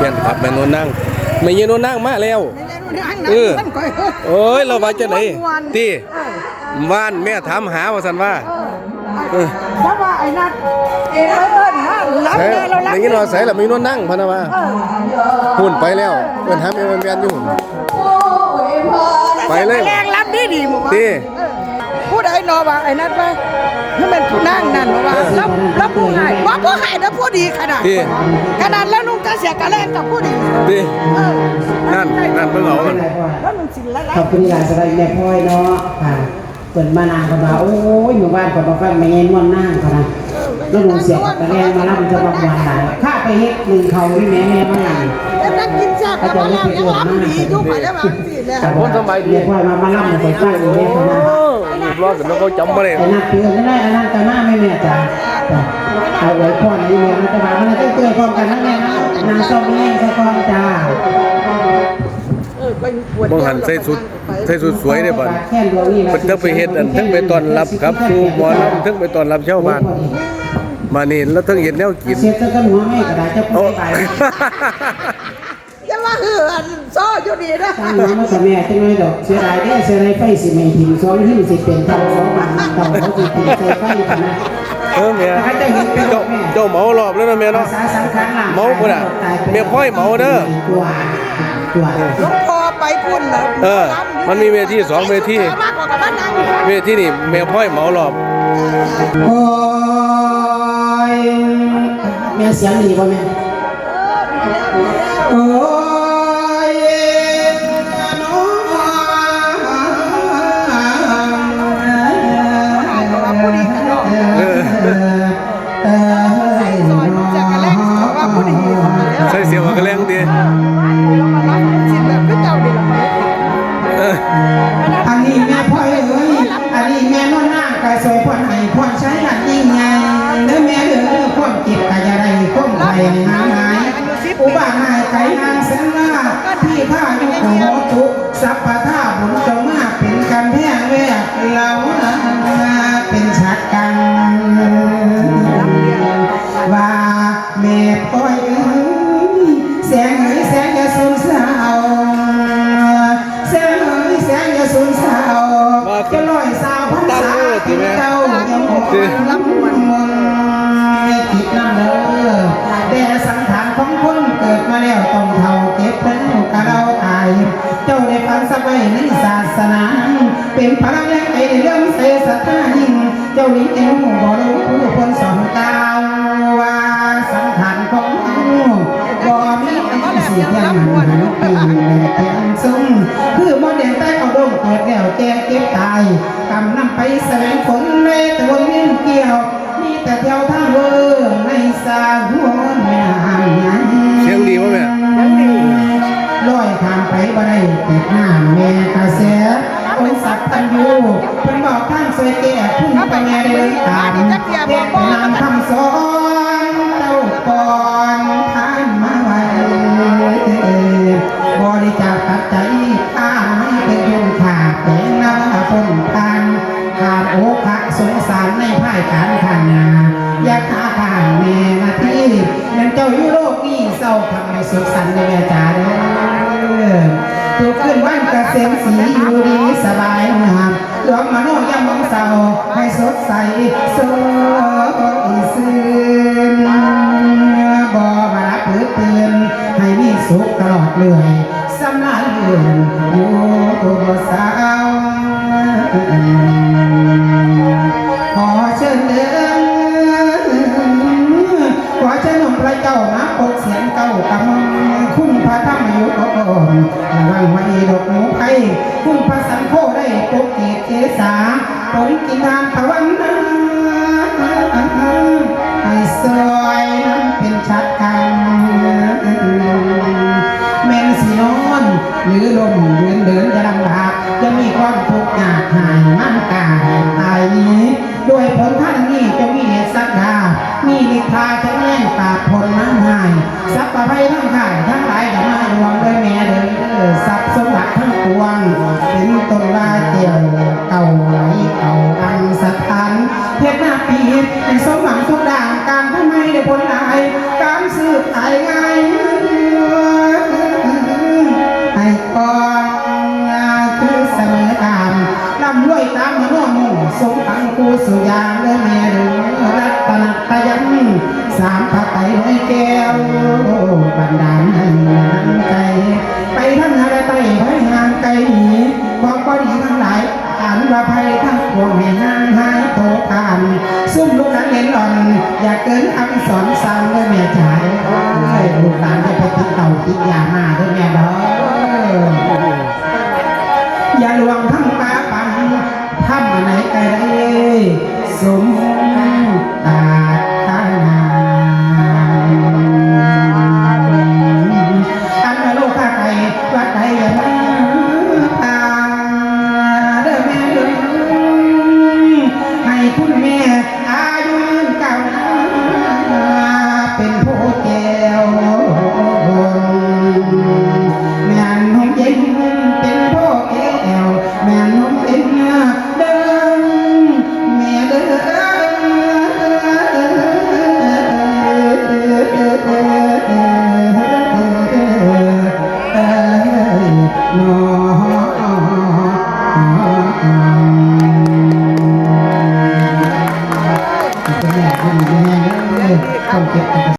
เปลี่ยนครับแม่นวลนั่งไม่ยืนนวลนั่งมาแล้ว เออมันก่อยโอ้ยเราว่าจะไหนตีบ้านแม่ถามหาว่าสันว่าเออถ้าว่าไอ้นัดเอ็นเอิ้นนะรับใส่แน่เรารับอย่างนี้เราใส่ละมีนวลนั่งพะนะว่าหุ่นไปแล้วเพิ่นทำเอ็มเบียนอยู่หุ่นไปเลยแรงรับดีดีหมู่บ้านตีพูดไอ้นอว่าไอ้นัดว่านี่มันผู้ นั่งนั่นว่าแล้วแล้วผู้ใหายว่าผู้ใหายนะผู้ดีขนาดขนาดแล้วลุงจะเสียกระแรงกับผู้ดีตีเออนั่นนั่นเพิ่งเอามันแล้วลุงสิละลาขอบคุณหลายสบายแม่พ่อยเนาะค่ะเปิดมานานก็มาโอ้ยหมู่บ้านก็มาฟังแม่เงินม่วนนั่งค่ะนะแล้วลุงเสียกับตะแรงมารับจะมาวันหลายข้าไปเฮ็ดหนึ่งเขาที่แม่แม่มาหลังแล้วนักกินแซ่บแล้วว่าเรายังรับดีอยู่ไปแล้วบางสิแม่คนสมัยดีแม่พ่อยมามารับไปฟังอยู่แม่ค่ะนะ โอ้เรียบร้อยกันแล้วก็จำมาเลยแต่นักเตือนก็ได้อันนั้นแต่หน้าไม่แม่จ้ะเอาไว้พ่อนี่แม่มันจะมามันจะเตือนพร้อมกันนั่นแหละนะนางส้มแม่ใส่ความจ้าเออไปปวดมองหันใส่สุดใส่สุดสวยได้บ่แค่ดวงนี่เพิ่นทั้งไปเฮ็ดอันทั้งไปต้อนรับครับครูหมอลำทั้งไปต้อนรับชาวบ้านมานี่แล้วทั้งเห็นแนวกินเสียก็หัวไม่กระดาษจะพูโอ้ดไป อย่าว่าเหือนโซ่อยู่ดีนะตั้งน้ำมากับแม่จังเลยดอกเสียดายเด้อเสียดายไฟสิไม่หินสองหินสิเป็นเท่าสองบาทเท่าเขาสิเป็นใส่ไฟกันนะเออแม่ถ้าจะเห็นเป็นเจ้าแม่เจ้าเหมารอบแล้วนะแม่เนาะภาษาสังขารหลังเมาพุ่นน่ะแม่พ่อยเมาเด้อตัวตัวหลวงพ่อไปพุ่นแล้วเออ มันมีเวทีสองเวทีมากกว่ากับบ้านนางเวทีนี่แม่พ่อยเหมารอบโอ้ยแม่เสียงดีป่ะแม่โอ้ หาหายอุบาหายไก่นางแสนลาพี่ผ้าอยู่ของหมอทุสัพพะท่าบุญจงมาเป็นกันแพงแวกเราเป็นชัดกันว่าแม่พ่อยแสงเอ้ยแสงอย่าสูญเศร้าแสงเอ้ยแสงอย่าสูญเศร้าจะลอยสาวพันษาที่เจ้ายังหวนลำวน มาแล้วต้องเท่าเก็บแล้วกะเราตาย เจ้าได้ฟังสบายในศาสนา เป็นพลังแรงไอ้เรื่องเสสัทธายิ่ง เจ้านี้เองบ่รู้ผู้คนสอนกล่าวว่าสังขารของเราบ่มีอันสิยังหันปี ติดหน้าแม่กระแสองสักตันยูเพิ่นบอกทางสวยแก่พุ่งไปแม่เดินตามเด็กนางคำสอนเต้าก่อนทานมาไว้บริจาคปัจจัยข้าไม่เป็นยุงขาดแต่น้ำพ้นทานขาดโอคะสงสารในภายการข้างหน้าอยากหาข้างแม่นาทีนั่นเจ้าอยู่โลกนี้เศร้าทำให้สุขสันต์ในแม่จ๋าเด้อ คืนวันเกษมสีอยู่ดีสบายงามหลวงมโนยามมองเศร้าให้สดใสสดซื่นบ่มารับหรือเตือนให้มีสุขตลอดเลยสำนักเอื่นอยู่ตัวสาวขอเชิญเดินขอเชิญหนุ่มพระเจ้ามาปกเสียงเก้ากำคุณพระธรรมอยู่ก่อนระวังไว้ดอกหมูไผ่ คุณพระสังโฆได้ปกเกตเจสาผลกินทานภาวันนาให้สวยนั้นเป็นชัดกันแม่นสินอนหรือลมเดินเดินจะลำบากจะมีความทุกข์ยากหายมั่นกายตายนี้ด้วยผลท่านนี้จะมีเหตุสักดามีนิทาจะแน่นปากผลน้ำหายสัพพะไพทั้งข่ายทั้ง สุยางและแม่หลวงรัตนประยังสามพระไตรไว้แก้วบันดาลให้นางใจไปทั้งหาแลไปไว้ห่างไกลหนีบอกว่าดีทั้งหลายอันว่าภัยทั้งพวงให้นางหายโตกานซุ่มลูกนั้นเห็นหล่อน อยากเกินคำสอนซ้ำเลยแม่จ๋าลูกหลานให้ไปติดเต่าติดยามา No.